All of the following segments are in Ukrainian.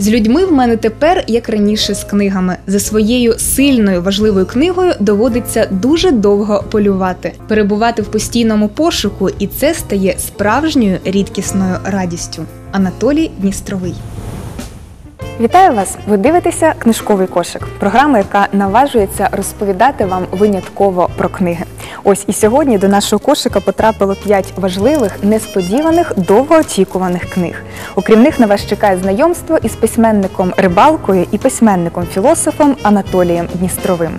З людьми в мене тепер, як раніше, з книгами. За своєю сильною важливою книгою доводиться дуже довго полювати, перебувати в постійному пошуку, і це стає справжньою рідкісною радістю. Анатолій Дністровий. Вітаю вас! Ви дивитеся книжковий кошик. Програма, яка наважується розповідати вам винятково про книги. Ось і сьогодні до нашого кошика потрапило 5 важливих, несподіваних, довгоочікуваних книг. Окрім них на вас чекає знайомство із письменником рибалкою і письменником-філософом Анатолієм Дністровим.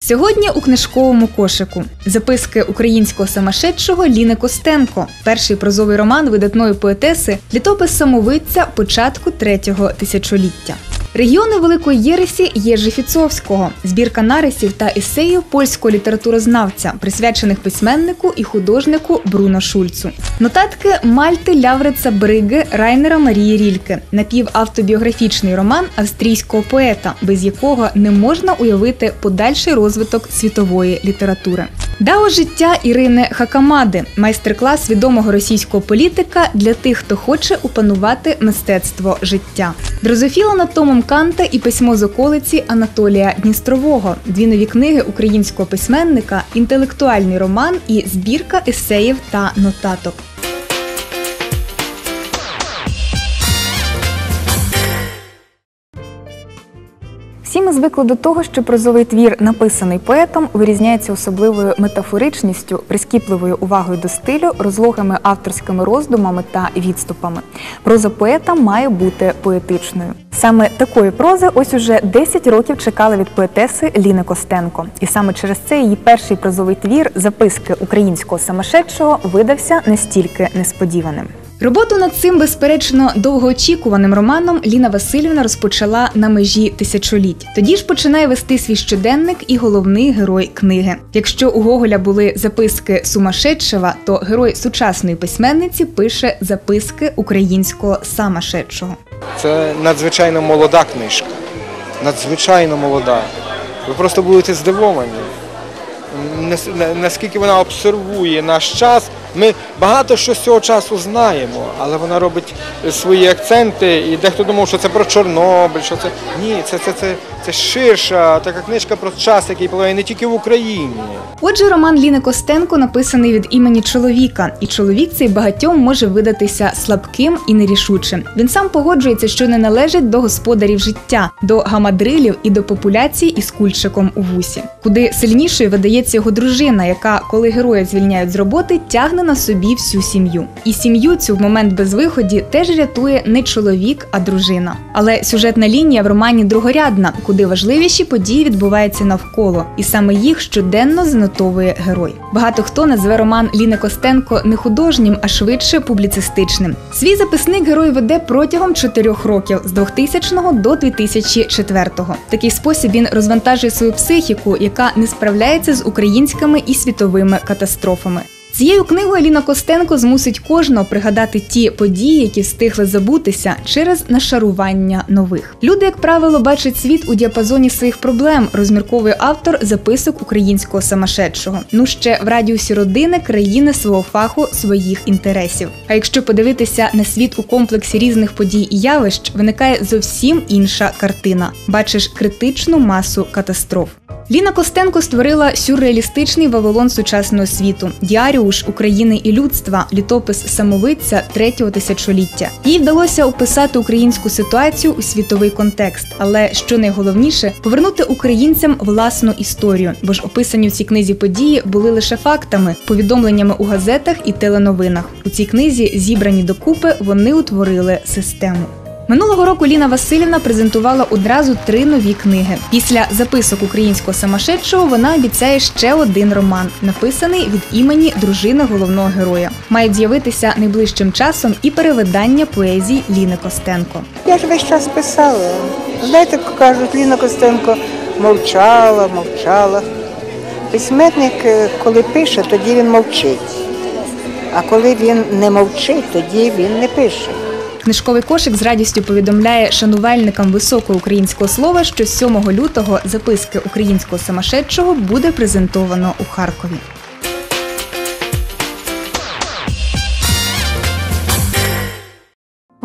Сьогодні у книжковому кошику записки українського самошедшого Ліни Костенко, перший прозовий роман видатної поетеси, літопис самовидця початку третього тисячоліття. Регіони Великої Єресі Єжи Фіцовського, збірка нарисів та есеїв польського літературознавця, присвячених письменнику і художнику Бруно Шульцу. Нотатки Мальти Ляврица Бриги Райнера Марії Рільке, напівавтобіографічний роман австрійського поета, без якого не можна уявити подальший розвиток світової літератури. Дао життя Ірини Хакамади, майстер-клас відомого російського політика для тих, хто хоче опанувати мистецтво життя. Дрозофіла над Томом Канта і письмо з околиці Анатолія Дністрового, дві нові книги українського письменника, інтелектуальний роман і збірка есеїв та нотаток. Ми звикли до того, що прозовий твір, написаний поетом, вирізняється особливою метафоричністю, прискіпливою увагою до стилю, розлогими авторськими роздумами та відступами. Проза поета має бути поетичною. Саме такої прози ось уже 10 років чекали від поетеси Ліни Костенко, і саме через це її перший прозовий твір записки українського самошедшого видався настільки несподіваним. Роботу над цим безперечно довгоочікуваним романом Ліна Васильівна розпочала на межі тисячоліть. Тоді ж починає вести свій щоденник і головний герой книги. Якщо у Гоголя були записки сумасшедшего, то герой сучасної письменниці пише записки українського самошедшого. Це надзвичайно молода книжка. Надзвичайно молода. Ви просто будете здивовані. Нас- на- Наскільки вона обсервує наш час. Ми багато що з цього часу знаємо, але вона робить свої акценти, і дехто думав, що це про Чорнобиль, що це. Ні, це, це, це, це ширша така книжка про час, який пливає не тільки в Україні. Отже, роман Ліни Костенко написаний від імені чоловіка, і чоловік цей багатьом може видатися слабким і нерішучим. Він сам погоджується, що не належить до господарів життя, до гамадрилів і до популяцій із кульчиком у вусі. Куди сильнішою видається його дружина, яка, коли героя звільняють з роботи, тягне на собі всю сім'ю. І сім'ю цю в момент безвиході теж рятує не чоловік, а дружина. Але сюжетна лінія в романі другорядна, куди важливіші події відбуваються навколо, і саме їх щоденно занотовує герой. Багато хто назве роман Ліни Костенко не художнім, а швидше публіцистичним. Свій записник герой веде протягом чотирьох років з 2000 до 2004. В такий спосіб він розвантажує свою психіку, яка не справляється з українськими і світовими катастрофами. Цією книгою Ліна Костенко змусить кожного пригадати ті події, які встигли забутися через нашарування нових. Люди, як правило, бачать світ у діапазоні своїх проблем, розмірковує автор записок українського самошедшого. Ну ще в радіусі родини, країни свого фаху, своїх інтересів. А якщо подивитися на світ у комплексі різних подій і явищ, виникає зовсім інша картина. Бачиш критичну масу катастроф. Ліна Костенко створила сюрреалістичний Вавилон сучасного світу, діаріуш України і людства, літопис самовидця третього тисячоліття. Їй вдалося описати українську ситуацію у світовий контекст, але що найголовніше повернути українцям власну історію, бо ж описані в цій книзі події були лише фактами, повідомленнями у газетах і теленовинах. У цій книзі зібрані докупи вони утворили систему. Минулого року Ліна Васильівна презентувала одразу три нові книги. Після записок українського самошедшого вона обіцяє ще один роман, написаний від імені дружини головного героя. Мають з'явитися найближчим часом і перевидання поезій Ліни Костенко. Я ж весь час писала. Знаєте, кажуть, Ліна Костенко мовчала, мовчала. Письменник, е, коли пише, тоді він мовчить. А коли він не мовчить, тоді він не пише. Книжковий кошик з радістю повідомляє шанувальникам високого українського слова, що 7 лютого записки українського самошедшого буде презентовано у Харкові.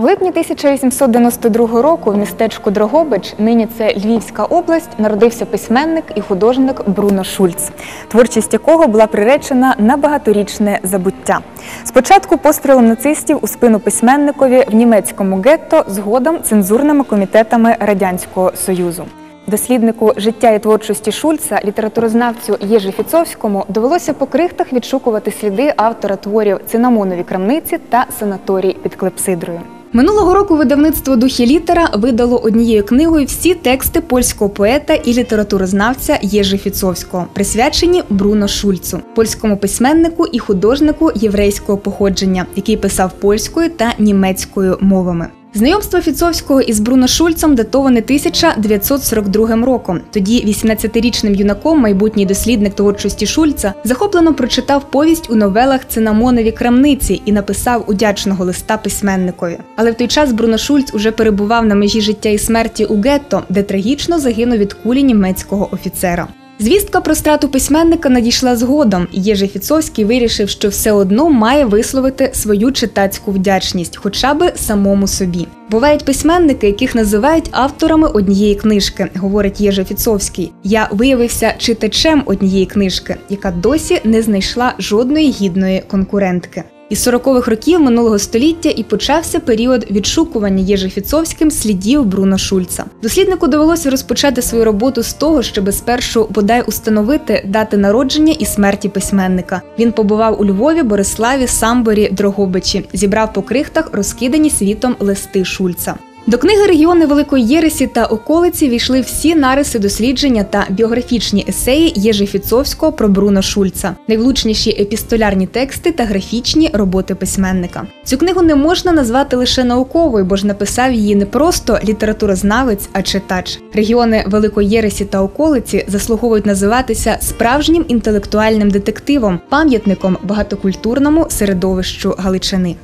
В липні 1892 року в містечку Дрогобич, нині це Львівська область, народився письменник і художник Бруно Шульц, творчість якого була приречена на багаторічне забуття. Спочатку пострілом нацистів у спину письменникові в німецькому гетто, згодом цензурними комітетами Радянського Союзу. Досліднику життя і творчості Шульца, літературознавцю Єжи Фіцовському, довелося по крихтах відшукувати сліди автора творів Цинамонові крамниці та санаторій під Клепсидрою. Минулого року видавництво Духі літера видало однією книгою всі тексти польського поета і літературознавця Єжи Фіцовського, присвячені Бруно Шульцу, польському письменнику і художнику єврейського походження, який писав польською та німецькою мовами. Знайомство Фіцовського із Бруно Шульцем датоване 1942 роком. Тоді 18-річним юнаком майбутній дослідник творчості Шульца захоплено прочитав повість у новелах Цинамонові крамниці і написав удячного листа письменникові. Але в той час Бруно Шульц уже перебував на межі життя і смерті у гетто, де трагічно загинув від кулі німецького офіцера. Звістка про страту письменника надійшла згодом. Єжи Фіцовський вирішив, що все одно має висловити свою читацьку вдячність, хоча би самому собі. Бувають письменники, яких називають авторами однієї книжки, говорить Єжа Фіцовський. Я виявився читачем однієї книжки, яка досі не знайшла жодної гідної конкурентки. Із 40-х років минулого століття і почався період відшукування Єжи Фіцовським слідів Бруно Шульца. Досліднику довелося розпочати свою роботу з того, щоби спершу бодай установити дати народження і смерті письменника. Він побував у Львові, Бориславі, Самборі, Дрогобичі, зібрав по крихтах розкидані світом листи Шульца. До книги Регіони Великої Єресі та околиці війшли всі нариси дослідження та біографічні есеї Єжи Фіцовського про Бруно Шульца, найвлучніші епістолярні тексти та графічні роботи письменника. Цю книгу не можна назвати лише науковою, бо ж написав її не просто літературознавець, а читач. Регіони Великої Єресі та околиці заслуговують називатися справжнім інтелектуальним детективом, пам'ятником багатокультурному середовищу Галичини.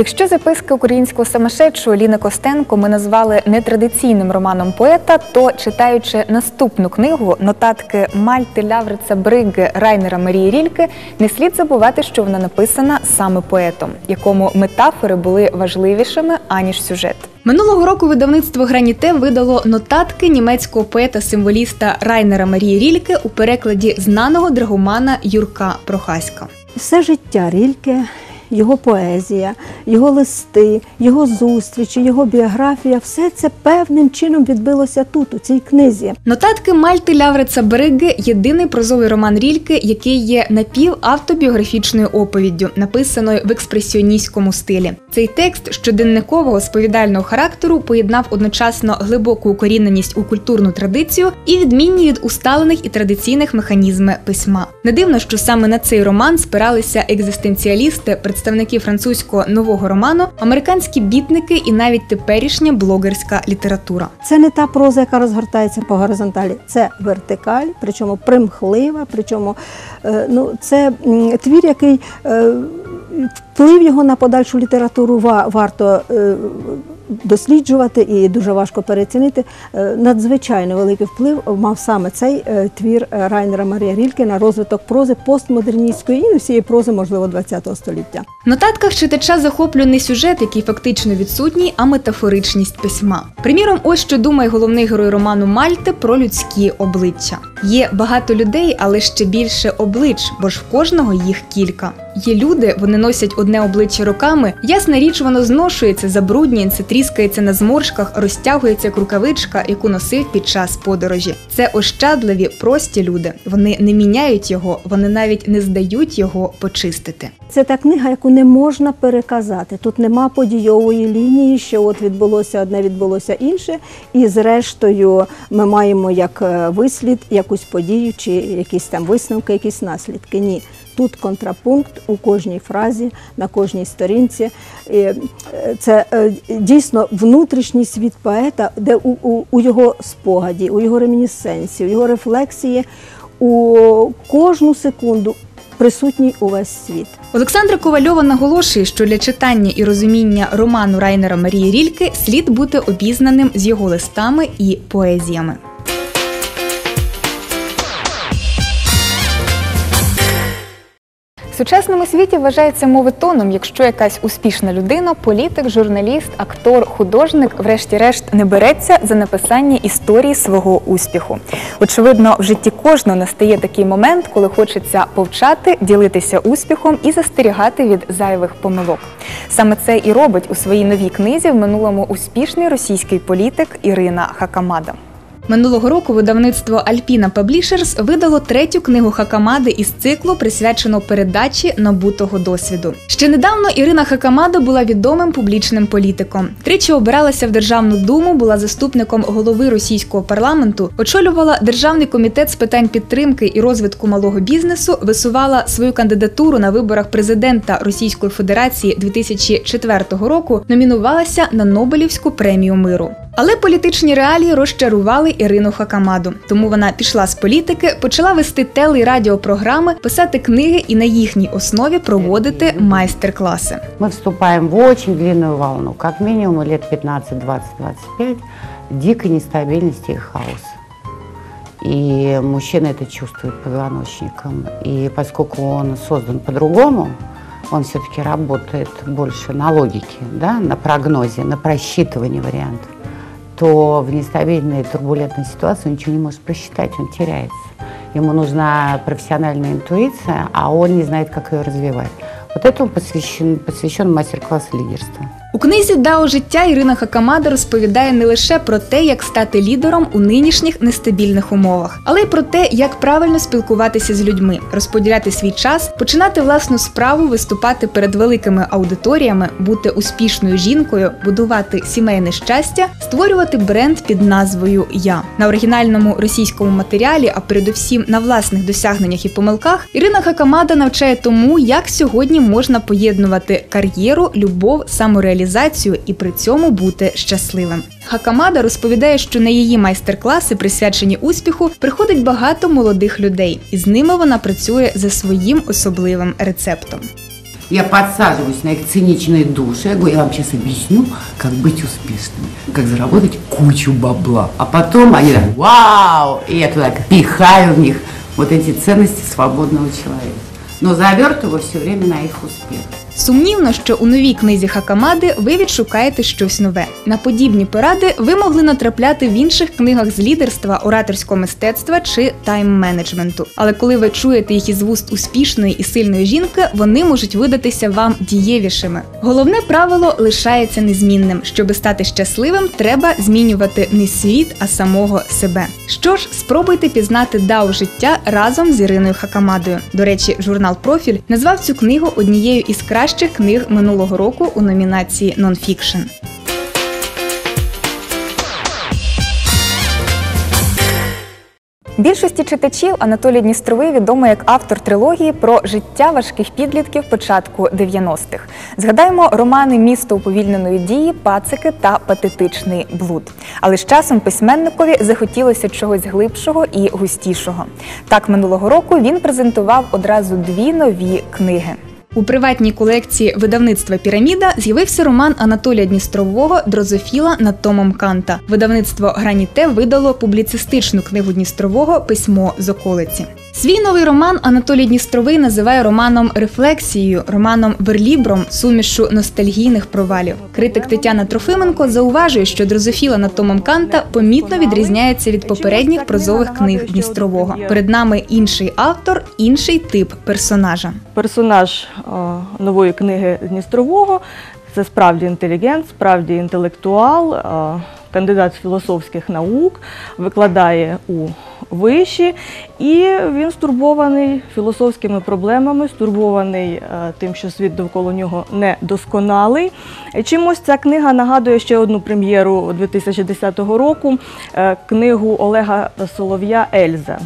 Якщо записки українського самошедшого Ліни Костенко ми назвали нетрадиційним романом поета, то читаючи наступну книгу нотатки Мальти Ляврица Бриги Райнера Марії Рільки, не слід забувати, що вона написана саме поетом, якому метафори були важливішими аніж сюжет. Минулого року видавництво Граніте видало нотатки німецького поета-символіста Райнера Марії Рільки у перекладі знаного драгомана Юрка Прохаська. Все життя Рільке, його поезія, його листи, його зустрічі, його біографія все це певним чином відбилося тут, у цій книзі. Нотатки Мальти Ляврица Бриги єдиний прозовий роман Рільки, який є напівавтобіографічною оповіддю, написаною в експресіоністському стилі. Цей текст щоденникового сповідального характеру поєднав одночасно глибоку укоріненість у культурну традицію і відмінні від усталених і традиційних механізми письма. Не дивно, що саме на цей роман спиралися екзистенціалісти, представники французького нового роману, американські бітники і навіть теперішня блогерська література. Це не та проза, яка розгортається по горизонталі, це вертикаль, причому примхлива, причому е, ну, це твір, який е, вплив його на подальшу літературу ва- варто е, досліджувати і дуже важко переоцінити. Е, Надзвичайно великий вплив мав саме цей е, твір е, Райнера Марія Рільке на розвиток прози постмодерністської і всієї прози, можливо, ХХ століття. В нотатках читача захоплює не сюжет, який фактично відсутній, а метафоричність письма. Приміром, ось що думає головний герой роману Мальти про людські обличчя. Є багато людей, але ще більше облич, бо ж в кожного їх кілька. Є люди, вони носять одне обличчя роками. Ясна річ, воно зношується, забруднюється, тріскається на зморшках, розтягується як рукавичка, яку носив під час подорожі. Це ощадливі, прості люди. Вони не міняють його, вони навіть не здають його почистити. Це та книга, яку не можна переказати. Тут нема подійової лінії, що от відбулося одне, відбулося інше, і зрештою ми маємо як е, вислід якусь подію чи якісь там висновки, якісь наслідки. Ні. Тут контрапункт у кожній фразі, на кожній сторінці. Е, Це е, дійсно внутрішній світ поета, де у, у, у його спогаді, у його ремінісценції, у його рефлексії у кожну секунду присутній увесь світ. Олександра Ковальова наголошує, що для читання і розуміння роману Райнера Марії Рільки слід бути обізнаним з його листами і поезіями. Сучасному світі вважається мовитоном, якщо якась успішна людина, політик, журналіст, актор, художник, врешті-решт, не береться за написання історії свого успіху. Очевидно, в житті кожного настає такий момент, коли хочеться повчати, ділитися успіхом і застерігати від зайвих помилок. Саме це і робить у своїй новій книзі в минулому успішний російський політик Ірина Хакамада. Минулого року видавництво Alpina Publishers видало третю книгу Хакамади із циклу, присвяченого передачі набутого досвіду. Ще недавно Ірина Хакамада була відомим публічним політиком. Тричі обиралася в Державну думу, була заступником голови російського парламенту, очолювала Державний комітет з питань підтримки і розвитку малого бізнесу, висувала свою кандидатуру на виборах президента Російської Федерації 2004 року. Номінувалася на Нобелівську премію миру. Але політичні реалії розчарували Ірину Хакамаду. Тому вона пішла з політики, почала вести теле- і радіопрограми, писати книги і на їхній основі проводити майстер-класи. Мы вступаем в очень длинную волну, как минимум лет 15, 20, 25, дикой нестабильности и хаоса. И мужчина это чувствует позвоночником. И поскольку он создан по-другому, он все-таки работает больше на логике, да, на прогнозе, на просчитывании вариантов, То в нестабильной турбулентной ситуации он ничего не может просчитать, он теряется. Ему нужна профессиональная интуиция, а он не знает, как ее развивать. Вот этому посвящен, посвящен мастер-класс лидерства. У книзі Дао життя Ірина Хакамада розповідає не лише про те, як стати лідером у нинішніх нестабільних умовах, але й про те, як правильно спілкуватися з людьми, розподіляти свій час, починати власну справу, виступати перед великими аудиторіями, бути успішною жінкою, будувати сімейне щастя, створювати бренд під назвою Я на оригінальному російському матеріалі, а передусім на власних досягненнях і помилках, Ірина Хакамада навчає тому, як сьогодні можна поєднувати кар'єру, любов, самореалізацію і при цьому бути щасливим. Хакамада розповідає, що на її майстер-класи, присвячені успіху, приходить багато молодих людей, і з ними вона працює за своїм особливим рецептом. Я подсаживаюсь на их циничные души. Я говорю, я вам сейчас объясню, как быть успешным, как заработать кучу бабла. А потом они так, вау! И я туда пихаю в них вот эти ценности свободного человека. Но завертываю все время на их успех. Сумнівно, що у новій книзі Хакамади ви відшукаєте щось нове. На подібні поради ви могли натрапляти в інших книгах з лідерства, ораторського мистецтва чи тайм-менеджменту. Але коли ви чуєте їх із вуст успішної і сильної жінки, вони можуть видатися вам дієвішими. Головне правило лишається незмінним. Щоби стати щасливим, треба змінювати не світ, а самого себе. Що ж, спробуйте пізнати дао життя разом з Іриною Хакамадою. До речі, журнал Профіль назвав цю книгу однією із кращих книг минулого року у номінації Нонфікшн. Більшості читачів Анатолій Дністровий відомий як автор трилогії про життя важких підлітків початку 90-х. Згадаємо романи Місто уповільненої дії, пацики та патетичний блуд. Але з часом письменникові захотілося чогось глибшого і густішого. Так минулого року він презентував одразу дві нові книги. У приватній колекції видавництва Піраміда з'явився роман Анатолія Дністрового Дрозофіла над Томом Канта. Видавництво Граніте видало публіцистичну книгу Дністрового Письмо з околиці. Свій новий роман Анатолій Дністровий називає романом рефлексією, романом верлібром, сумішу ностальгійних провалів. Критик Тетяна Трофименко зауважує, що дрозофіла над Томом Канта помітно відрізняється від попередніх прозових книг Дністрового. Перед нами інший автор, інший тип персонажа. персонаж е, нової книги Дністрового. Це справді інтелігент, справді інтелектуал, е, кандидат філософських наук, викладає у виші, і він стурбований філософськими проблемами, стурбований е, тим, що світ довкола нього не досконалий. Чимось ця книга нагадує ще одну прем'єру 2010 року, е, книгу Олега Солов'я Ельза.